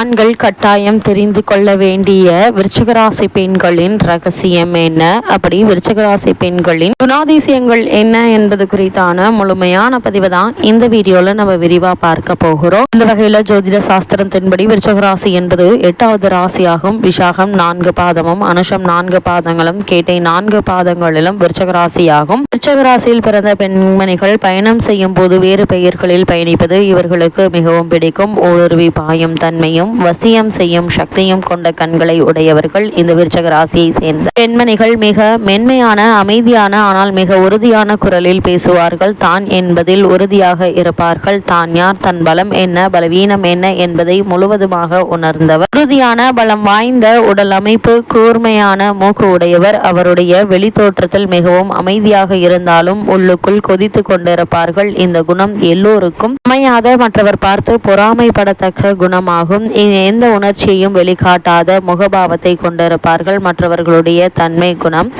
ஆண்கள் கட்டாயம் தெரிந்து கொள்ள வேண்டிய விருச்சகராசி பெண்களின் ரகசியம் என்ன? அப்படி விருச்சகராசி பெண்களின் குணாதிசயங்கள் என்ன என்பது குறித்தான முழுமையான பதிவு தான் இந்த வீடியோல நம்ம விரிவா பார்க்க போகிறோம். இந்த வகையில ஜோதிட சாஸ்திரத்தின்படி விருச்சகராசி என்பது எட்டாவது ராசியாகும். விஷாகம் நான்கு பாதமும் அனுஷம் நான்கு பாதங்களும் கேட்டை நான்கு பாதங்களிலும் விருச்சகராசியாகும். விருச்சகராசியில் பிறந்த பெண்மணிகள் பயணம் செய்யும் போது வேறு பெயர்களில் பயணிப்பது இவர்களுக்கு மிகவும் பிடிக்கும். ஊடுருவி பாயும் தன்மையும் வசியம் செய்யும் சக்தியும் கொண்ட கண்களை உடையவர்கள் இந்த விருச்சக ராசியை சேர்ந்த பெண்மணிகள். மிக மென்மையான அமைதியான ஆனால் மிக உறுதியான குரலில் பேசுவார்கள். தான் என்பதில் உறுதியாக இருப்பார்கள். தான் யார்? தன் பலம் என்ன? பலவீனம் என்ன? என்பதை முழுவதுமாக உணர்ந்தவர். உறுதியான பலம் வாய்ந்த உடல் அமைப்பு கூர்மையான மூக்கு உடையவர். அவருடைய வெளித்தோற்றத்தில் மிகவும் அமைதியாக இருந்தாலும் உள்ளுக்குள் கொதித்து கொண்டிருப்பார்கள். இந்த குணம் எல்லோருக்கும் அமையாத மற்றவர் பார்த்து பொறாமைப்படத்தக்க குணமாகும். எந்த உணர்ச்சியையும் வெளிக்காட்டாத முகபாவத்தை கொண்டிருப்பார்கள் மற்றவர்களுடைய தன்மை குணம்.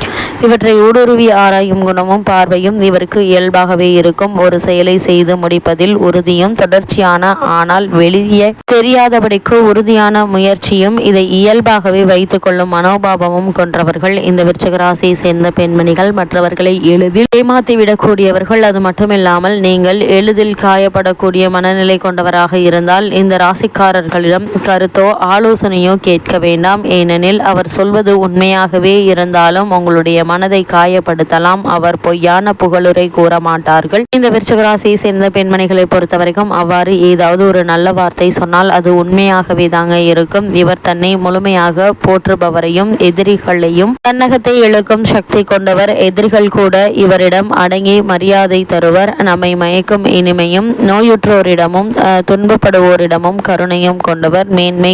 இவற்றை ஊடுருவி ஆராயும் குணமும் பார்வையும் இவருக்கு இயல்பாகவே இருக்கும். ஒரு செயலை செய்து முடிப்பதில் உறுதியும் தொடர்ச்சியான ஆனால் வெளியே தெரியாதபடிக்கு உறுதியான முயற்சியும் இதை இயல்பாகவே வைத்துக் கொள்ளும் மனோபாவமும் கொன்றவர்கள். இந்த விருச்சகராசியை சேர்ந்த பெண்மணிகள் மற்றவர்களை எளிதில் ஏமாத்திவிடக்கூடியவர்கள். அது மட்டுமில்லாமல் நீங்கள் எளிதில் காயப்படக்கூடிய மனநிலை கொண்டவராக இருந்தால் இந்த ராசிக்காரர்களிடம் கருத்தோ ஆலோசனையோ கேட்க வேண்டாம். ஏனெனில் அவர் சொல்வது உண்மையாகவே இருந்தாலும் உங்களுடைய மனதை காயப்படுத்தலாம். அவர் பொய்யான புகழுரை கூற மாட்டார்கள் இந்த விருச்சகராசியை சேர்ந்த பெண்மணிகளை பொறுத்தவரைக்கும் அவ்வாறு ஏதாவது ஒரு நல்ல வார்த்தை சொன்னால் அது உண்மையாகவே தாங்க இருக்கும். இவர் தன்னை முழுமையாக போற்றுபவரையும் எதிரிகளையும் தன்னகத்தை இழுக்கும் சக்தி கொண்டவர். எதிரிகள் கூட இவரிடம் அடங்கி மரியாதை தருவர். நம்மை மயக்கும் இனிமையும் நோயுற்றோரிடமும் துன்பப்படுவோரிடமும் கருணையும் கொண்டவர். மேன்மை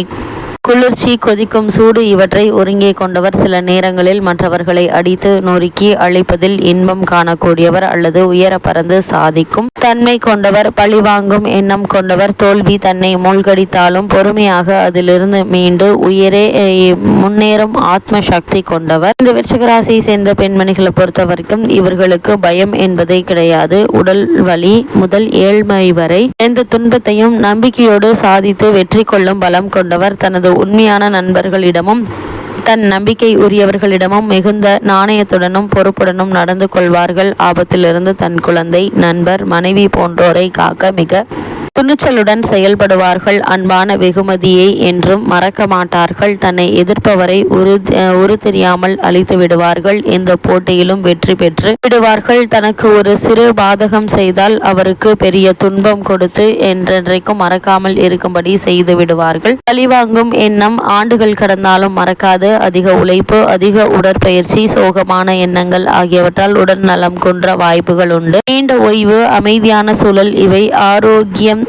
குளிர்ச்சி கொதிக்கும் சூடு இவற்றை ஒருங்கே கொண்டவர் சில நேரங்களில் மற்றவர்களை அடித்து நொறுக்கி அழிப்பதில் இன்பம் காணக்கூடியவர் அல்லது உயர பறந்து சாதிக்கும் தன்மை கொண்டவர் பழிவாங்கும் எண்ணம் கொண்டவர் தோல்வி தன்னை மூழ்கடித்தாலும் பொறுமையாக அதிலிருந்து மீண்டு உயரே முன்னேறும் ஆத்ம சக்தி கொண்டவர். இந்த விருச்சகராசியை சேர்ந்த பெண்மணிகளை பொறுத்த வரைக்கும் இவர்களுக்கு பயம் என்பதே கிடையாது. உடல் வலி முதல் ஏழ்மை வரை எந்த துன்பத்தையும் நம்பிக்கையோடு சாதித்து வெற்றி கொள்ளும் பலம் கொண்டவர். தனது உண்மையான நண்பர்களிடமும் தன் நம்பிக்கை உரியவர்களிடமும் மிகுந்த நாணயத்துடனும் பொறுப்புடனும் நடந்து கொள்வார்கள். ஆபத்திலிருந்து தன் குழந்தை நண்பர் மனைவி போன்றோரை காக்க மிக துணிச்சலுடன் செயல்படுவார்கள். அன்பான வெகுமதியை என்றும் மறக்க மாட்டார்கள். தன்னை எதிர்ப்பவரை உரு உரு தெரியாமல் அழித்து விடுவார்கள். இந்த போட்டியிலும் வெற்றி பெற்று விடுவார்கள். தனக்கு ஒரு சிறு பாதகம் செய்தால் அவருக்கு பெரிய துன்பம் கொடுத்து என்றென்றைக்கும் மறக்காமல் இருக்கும்படி செய்து விடுவார்கள். பழிவாங்கும் எண்ணம் ஆண்டுகள் கடந்தாலும் மறக்காது. அதிக உழைப்பு அதிக உடற்பயிற்சி சோகமான எண்ணங்கள் ஆகியவற்றால் உடல் நலம் குன்ற வாய்ப்புகள் உண்டு. நீண்ட ஓய்வு அமைதியான சூழல் இவை ஆரோக்கியம்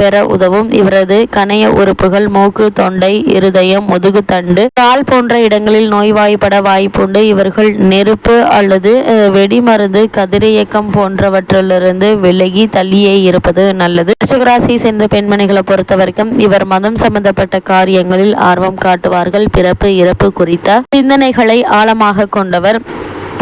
பெற உதவும். இவரது கணைய உறுப்புகள் மூக்கு தொண்டை இருதயம் முதுகுத்தண்டு கால் போன்ற இடங்களில் நோய்வாய்ப்பட வாய்ப்புண்டு. இவர்கள் நெருப்பு அல்லது வெடிமருந்து கதிரியக்கம் போன்றவற்றிலிருந்து விலகி தள்ளியே இருப்பது நல்லது. ரிஷகராசியை சேர்ந்த பெண்மணிகளை பொறுத்த வரைக்கும் இவர் மதம் சம்பந்தப்பட்ட காரியங்களில் ஆர்வம் காட்டுவார்கள். பிறப்பு இறப்பு குறித்த சிந்தனைகளை ஆழமாக கொண்டவர்.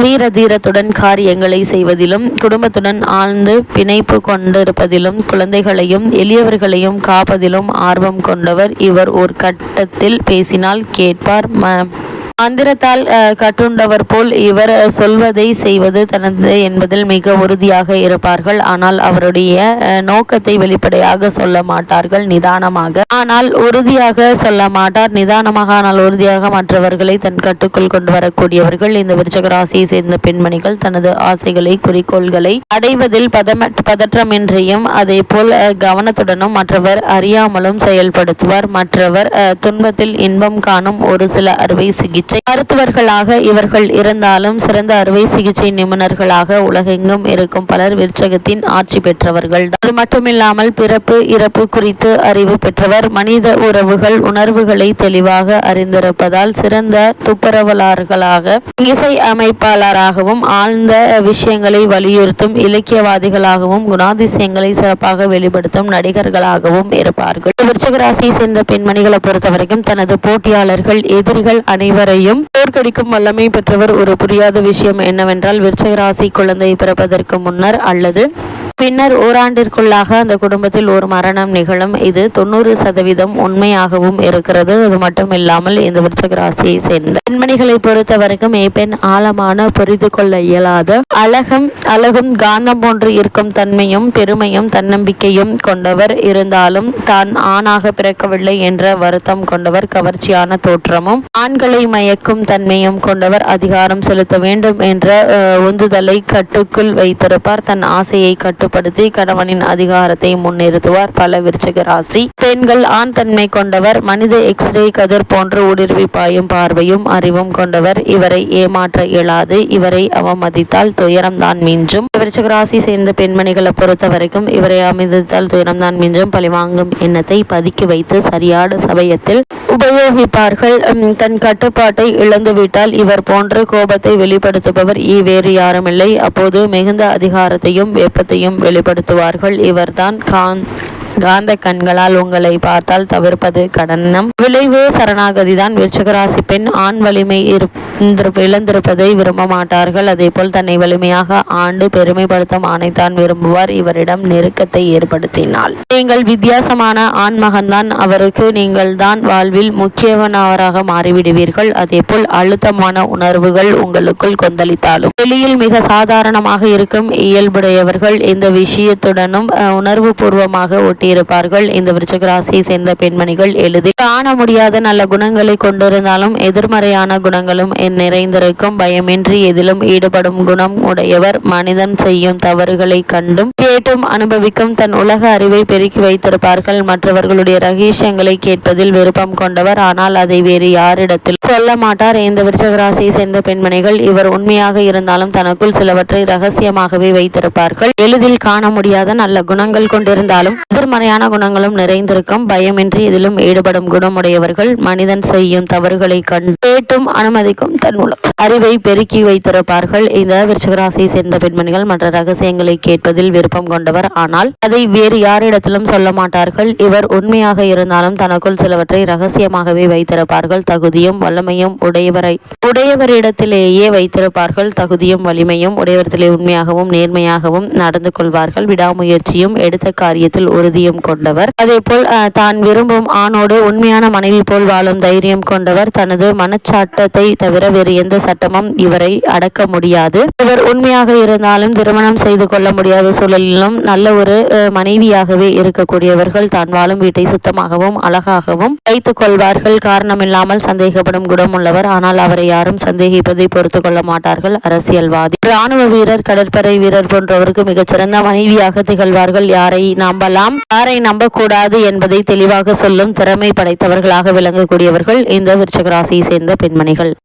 வீர தீரத்துடன் காரியங்களை செய்வதிலும் குடும்பத்துடன் ஆழ்ந்து பிணைப்பு கொண்டிருப்பதிலும் குழந்தைகளையும் எளியவர்களையும் காப்பதிலும் ஆர்வம் கொண்டவர். இவர் ஒரு கட்டத்தில் பேசினால் கேட்பார் ம மந்திரத்தால் கட்டுண்டவர் போல் இவர் சொல்வதை செய்வது தனது என்பதில் மிக உறுதியாக இருப்பார்கள். ஆனால் அவருடைய நோக்கத்தை வெளிப்படையாக சொல்ல மாட்டார்கள் நிதானமாக. ஆனால் உறுதியாக சொல்ல மாட்டார். நிதானமாக ஆனால் உறுதியாக மற்றவர்களை தன் கட்டுக்குள் கொண்டு வரக்கூடியவர்கள். இந்த விருச்சக ராசியை சேர்ந்த பெண்மணிகள் தனது ஆசைகளை குறிக்கோள்களை அடைவதில் பதம பதற்றமின்றியும் அதே போல் கவனத்துடனும் மற்றவர் அறியாமலும் செயல்படுத்துவார். மற்றவர் துன்பத்தில் இன்பம் காணும் ஒரு சில அறுவை சிகிச்சை மருத்துவர்களாக இவர்கள் இருந்தாலும் சிறந்த அறுவை சிகிச்சை நிபுணர்களாக உலகெங்கும் இருக்கும் பலர் விற்சகத்தின் ஆட்சி பெற்றவர்கள். அது மட்டுமில்லாமல் பிறப்பு இறப்பு குறித்து அறிவு பெற்றவர் மனித உறவுகள் உணர்வுகளை தெளிவாக அறிந்திருப்பதால் சிறந்த துப்புரவலாளர்களாக இசை அமைப்பாளராகவும் ஆழ்ந்த விஷயங்களை வலியுறுத்தும் இலக்கியவாதிகளாகவும் குணாதிசயங்களை சிறப்பாக வெளிப்படுத்தும் நடிகர்களாகவும் இருப்பார்கள். விருச்சிக ராசியை சேர்ந்த பெண்மணிகளை பொறுத்தவரைக்கும் தனது போட்டியாளர்கள் எதிரிகள் அனைவரும் வரையும் தோற்கடிக்கும் வல்லமை பெற்றவர் ஒரு புரியாத விஷயம் என்னவென்றால் விருச்சிக ராசி குழந்தை பிறப்பதற்கு முன்னர் அல்லது பின்னர் ஓராண்டிற்குள்ளாக அந்த குடும்பத்தில் ஒரு மரணம் நிகழும். இது தொண்ணூறு சதவீதம் உண்மையாகவும் இருக்கிறது. அது மட்டும் இல்லாமல் இந்த விருச்சக ராசியை சேர்ந்த பெண்மணிகளை பொறுத்த வரைக்கும் பெண் ஆழமான புரிந்து கொள்ள இயலாத அழகும் அழகும் காந்தம் போன்று இருக்கும் தன்மையும் பெருமையும் தன்னம்பிக்கையும் கொண்டவர் இருந்தாலும் தான் ஆணாக பிறக்கவில்லை என்ற வருத்தம் கொண்டவர் கவர்ச்சியான தோற்றமும் ஆண்களை மயக்கும் தன்மையும் கொண்டவர் அதிகாரம் செலுத்த வேண்டும் என்ற உந்துதலை கட்டுக்குள் வைத்திருப்பார். தன் ஆசையை கட்டு கட்டுப்படுத்தி கணவனின் அதிகாரத்தை முன்னிறுத்துவார். பல விருச்சக ராசி. பெண்கள் ஆண் தன்மை கொண்டவர் மனித எக்ஸ்ரே கதிர் போன்ற ஊடுருவி பாயும் பார்வையும் அறிவும் கொண்டவர். இவரை ஏமாற்ற இயலாது. இவரை அவமதித்தால் துயரம்தான் மிஞ்சும். விருச்சக ராசி சேர்ந்த பெண்மணிகளை பொறுத்த வரைக்கும் இவரை அமைதித்தால் துயரம்தான் மிஞ்சும். பழிவாங்கும் எண்ணத்தை பதுக்கி வைத்து சரியான சமயத்தில் உபயோகிப்பார்கள். தன் கட்டுப்பாட்டை இழந்துவிட்டால் இவர் போன்ற கோபத்தை வெளிப்படுத்துபவர். ஈ வேறு யாருமில்லை. அப்போது மிகுந்த அதிகாரத்தையும் வெப்பத்தையும் வெளிப்படுத்துவார்கள். இவர்தான் கான் காந்த கண்களால் உங்களை பார்த்தால் தவிர்ப்பது கடனம். விளைவு சரணாகதி தான் விருச்சகராசி பெண் ஆண் வலிமை இழந்திருப்பதை விரும்ப மாட்டார்கள். அதேபோல் தன்னை வலிமையாக ஆண்டு பெருமைப்படுத்தும் ஆணைத்தான் விரும்புவார். இவரிடம் நெருக்கத்தை ஏற்படுத்தினால். நீங்கள் வித்தியாசமான ஆண் மகன்தான். அவருக்கு நீங்கள் தான் வாழ்வில் முக்கியவனவராக மாறிவிடுவீர்கள். அதேபோல் அழுத்தமான உணர்வுகள் உங்களுக்குள் கொந்தளித்தாலும். வெளியில் மிக சாதாரணமாக இருக்கும் இயல்புடையவர்கள் இந்த விஷயத்துடனும் அஹ், உணர்வுபூர்வமாக ஒட்டியிருப்பார்கள் இந்த விருச்சக ராசியை சேர்ந்த பெண்மணிகள் எளிதில் காண முடியாத நல்ல குணங்களை கொண்டிருந்தாலும் எதிர்மறையான குணங்களும் நிறைந்திருக்கும். பயமின்றி எதிலும் ஈடுபடும் குணம் உடையவர். மனிதன் செய்யும் தவறுகளை கண்டும் கேட்டும் அனுபவிக்கும் தன் உலக அறிவை பெருக்கி வைத்திருப்பார்கள். மற்றவர்களுடைய ரகசியங்களை கேட்பதில் விருப்பம் கொண்டவர். ஆனால் அதை வேறு யாரிடத்தில் சொல்ல மாட்டார். இந்த விருச்சக ராசியை சேர்ந்த பெண்மணிகள் இவர் உண்மையாக இருந்தாலும் தனக்குள் சிலவற்றை ரகசியமாகவே வைத்திருப்பார்கள். எளிதில் காண முடியாத நல்ல குணங்கள் கொண்டிருந்தாலும் நேர்மறையான குணங்களும் நிறைந்திருக்கும். பயமின்றி இதிலும் ஈடுபடும் குணமுடையவர்கள் மனிதன் செய்யும் தவறுகளை கண்டு கேட்டும் அனுமதிக்கும் தன் அறிவை பெருக்கி வைத்திருப்பார்கள். இந்த விருச்சகராசியை சேர்ந்த பெண்மணிகள் மற்ற ரகசியங்களை கேட்பதில் விருப்பம் கொண்டவர். ஆனால் அதை வேறு யாரிடத்திலும் சொல்ல மாட்டார்கள். இவர் உண்மையாக இருந்தாலும் தனக்குள் சிலவற்றை ரகசியமாகவே வைத்திருப்பார்கள். தகுதியும் வல்லமையும் உடையவரை உடையவரிடத்திலேயே வைத்திருப்பார்கள். தகுதியும் வலிமையும் உடையவரிடத்திலே உண்மையாகவும் நேர்மையாகவும் நடந்து கொள்வார்கள். விடாமுயற்சியும் எடுத்த காரியத்தில் உறுதி தைரியம் கொண்டவர். அதே போல் தான் விரும்பும் ஆணோடு உண்மையான மனைவி போல் வாழும் தைரியம் கொண்டவர். தனது மனச்சாட்டத்தை தவிர வேறு எந்த சட்டமும் இவரை அடக்க முடியாது. இவர் உண்மையாக இருந்தாலும் திருமணம் செய்து கொள்ள முடியாத சூழலிலும் நல்ல ஒரு மனைவியாகவே இருக்கக்கூடியவர்கள் தான் வாழும் வீட்டை சுத்தமாகவும் அழகாகவும் வைத்துக் கொள்வார்கள். காரணமில்லாமல் சந்தேகப்படும் குணம் உள்ளவர். ஆனால் அவரை யாரும் சந்தேகிப்பதை பொறுத்து கொள்ள மாட்டார்கள். அரசியல்வாதி. ராணுவ வீரர் கடற்படை வீரர் போன்றவருக்கு மிகச்சிறந்த மனைவியாக திகழ்வார்கள். யாரை நம்பலாம்? யாரை நம்பக்கூடாது என்பதை தெளிவாக சொல்லும் திறமை படைத்தவர்களாக விளங்கக்கூடியவர்கள் இந்த விருச்சகராசியை சேர்ந்த பெண்மணிகள்.